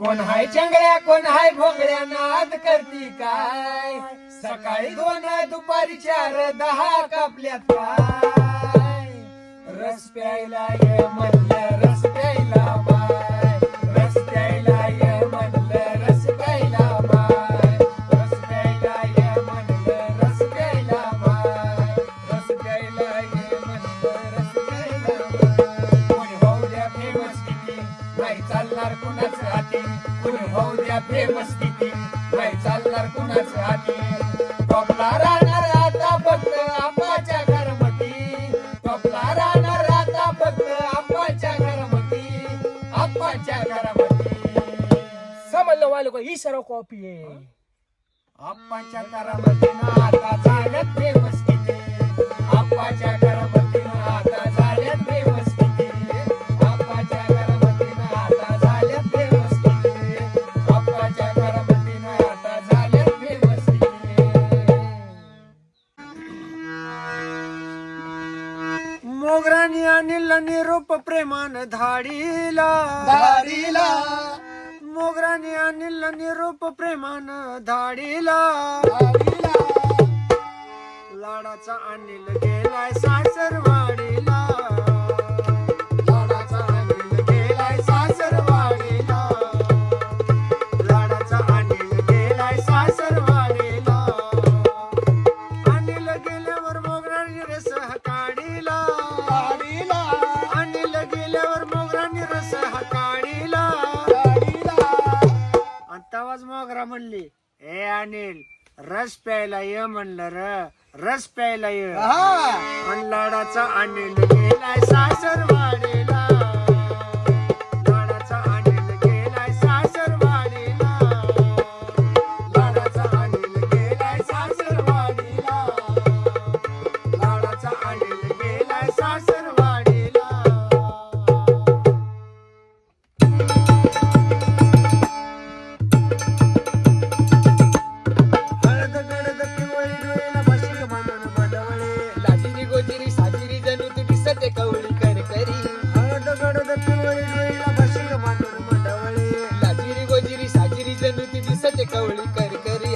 कोण हाय चंगळ्या कोण हाय भोगळ्या नाद करती काय? सकाळी दोन दुपारी चार दहा कापल्यात काय? रस प्यायला ये म्हणल्या कोणी होऊ द्या फेमस किती नाही चालणार कुणाच हाती? टॉपला राहणार आता फक्त आपाच्या घरमती. टॉपला राहणार आता फक्त आपाच्या घरमती. आपाच्या घरमती. समजलं वालो का कॉपी आहे. आप्पाच्या घरामतीनं आता झाल्यात मोगरानी आणील निरोप प्रेमान धाडीला. धाडीला. मोगरानी आणील निरोप प्रेमान धाडीला. लाडाचा अनिल तेव्हाच मोगरा म्हणली. ए अनिल रस प्यायला ये म्हणलं र. रस प्यायला ये. आणि लाडाचा अनिल गेलाय सासरवाडीला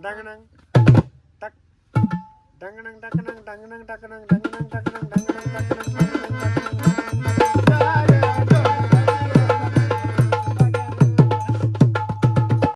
dangenang tak. Dangenang dangenang dangenang dangenang dangenang dangenang dangenang dangenang